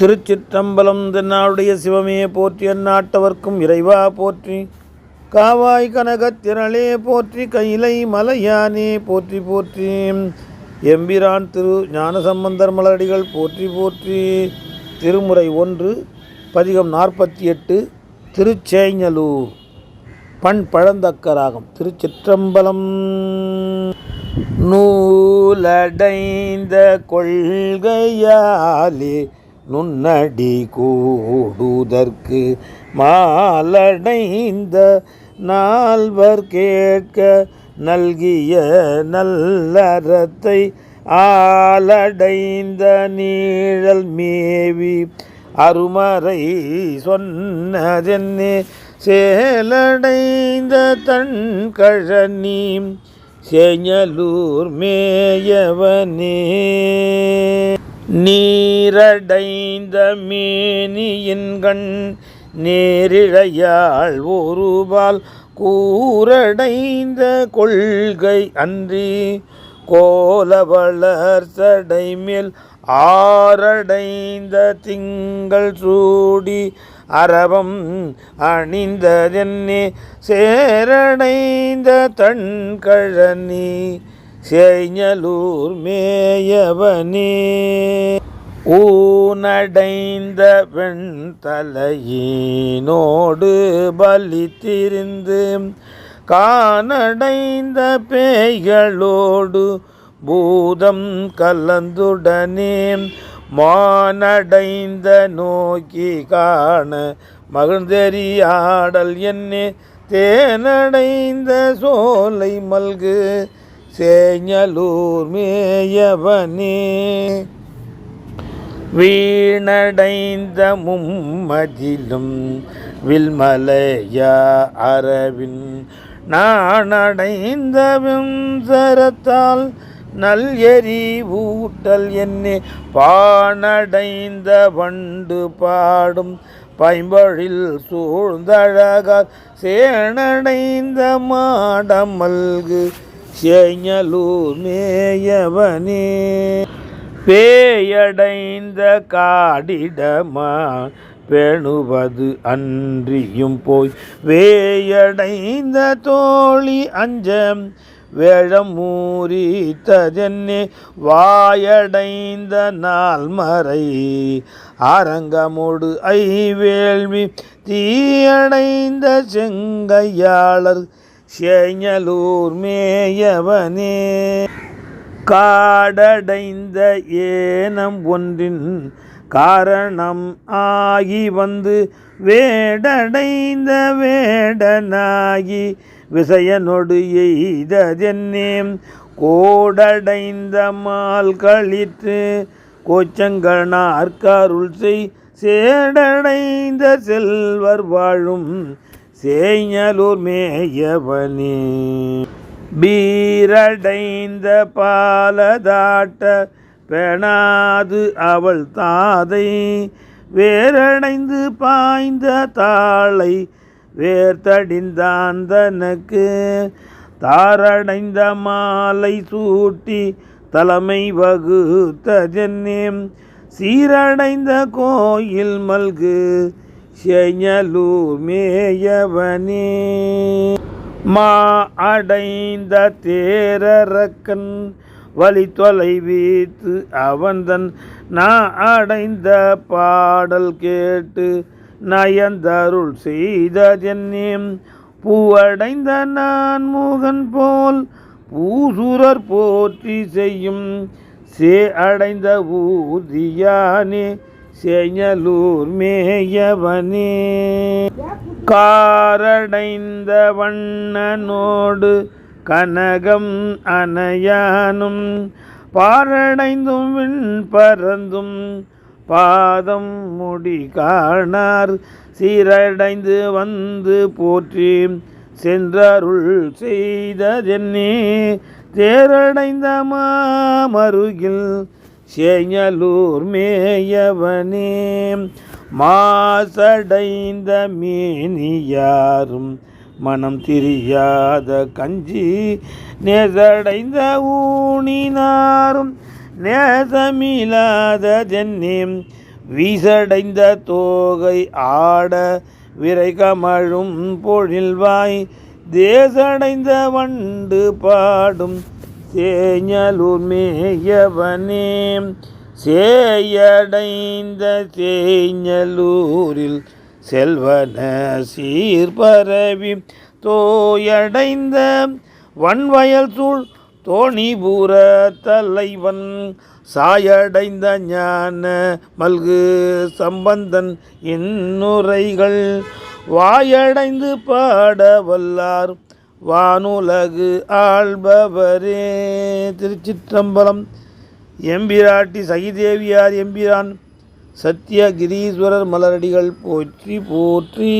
திருச்சிற்றம்பலம் தென்னாளுடைய சிவமே போற்றி அந்நாட்டவர்க்கும் இறைவா போற்றி. காவாய் கனகத்திரளே போற்றி கைலை மலையானே போற்றி போற்றி. எம்பிரான் திரு ஞானசம்பந்தர் மலரடிகள் போற்றி போற்றி. திருமுறை ஒன்று பதிகம் நாற்பத்தி எட்டு திருச்சேஞ்சலூர் பண் பழந்தக்கராகும் திருச்சிற்றம்பலம். நூலடைந்த கொள்கையாலே நுண்ணடி கூடுதற்கு மாலடைந்த நால்வர் கேட்க நல்கிய நல்லறத்தை ஆலடைந்த நீழல் மேவி அருமறை சொன்னதென்னே சேலடைந்த தன் கழனி செஞ்சலூர் மேயவனே. நீரடைந்த மேனியின் கண் நேரிழையாள் ஒருபால் கூரடைந்த கொள்கை அன்றி கோலவளர் சடைமேல் ஆரடைந்த திங்கள் சூடி அரவம் அணிந்ததென்னே சேரடைந்த தன் செய்யலூர் மேயவனே ஊனடைந்த பெண் வெண்தலையினோடு பலித்திருந்து கானடைந்த பேய்களோடு பூதம் கலந்துடனே மானடைந்த நோக்கி காண மகிழ்ந்தெறியாடல் என்னே தேனடைந்த சோலை மல்கு சேஞ்சலூர் மேயவனே வீணடைந்த மும்மதிலும் வில்மலையா அரவின் நானடைந்த விம்சரத்தால் நல் எரி ஊட்டல் என்னே பானடைந்த வண்டு பாடும் பைம்பொழில் சூழ்ந்தழகால் சேனடைந்த மாடமல்கு சேஞ்சலூர் மேயவனே பேயடைந்த காடிடமா பேணுவது அன்றியும் போய். வேயடைந்த தோழி அஞ்சம் வேழம் மூரித்ததென்னே வாயடைந்த நாள்மறை அரங்கமோடு ஐவேள்வி தீயடைந்த செங்கையாளர் செயலூர் மேயவனே காடடைந்த ஏனம் ஒன்றின் காரணம் ஆகி வந்து வேடடைந்த வேடனாகி விசயனொடு எய்ததென்னேம் கோடடைந்த மால் கழித்து கோச்சங்கனார்கருள் செய் சேடடைந்த செல்வர் வாழும் சேஞ்சலூர் மேயவனே. பீரடைந்த பாலதாட்ட பெணாது அவள் தாதை. வேரடைந்து பாய்ந்த தாளை வேர்த்தடிந்தான் தனக்கு. தாரடைந்த மாலை சூட்டி தலைமை வகுத்த வகுத்ததென்னேம் சீரடைந்த கோயில் மல்கு செஞ்சலூர் மேயவனே மா அடைந்த தேரக்கன் வழி தொலைவீத்து அவன்தன் நான் அடைந்த பாடல் கேட்டு நயந்தருள் செய்த செய்ததென்னேம். பூவடைந்த நான் முகன் போல் பூசுரர் போற்றி செய்யும். சே அடைந்த ஊதியானே செயலூர் மேயவனே. காரடைந்த வண்ணனோடு கனகம் அனையானும் பாரடைந்தும் விண் பறந்தும் பாதம் முடி காணார். சீரடைந்து வந்து போற்றி சென்றருள் செய்ததென்னே. தேரடைந்த மாமருகில் செயலூர் மேயவனே மாசடைந்த மேனியாரும் மனம் திரியாத கஞ்சி நேசடைந்த ஊனினாரும் நேசமில்லாத ஜன்னேம் வீசடைந்த தோகை ஆட விரை கமழும் பொழில்வாய் தேசடைந்த வண்டு பாடும் சேஞலூர் மேயவனே சேயடைந்த சேஞலூரில் செல்வன சீர்பரவி தோயடைந்த வன்வயல் சூழ் தோணிபுர தலைவன் சாயடைந்த ஞான மல்கு சம்பந்தன் இன்னுரைகள் வாயடைந்து பாட வல்லார் வானுலகு ஆள்பவரே. திருச்சிற்றம்பலம். எம்பிராட்டி சகிதேவியார் எம்பிரான். சத்யகிரீஸ்வரர் மலரடிகள் போற்றி போற்றி.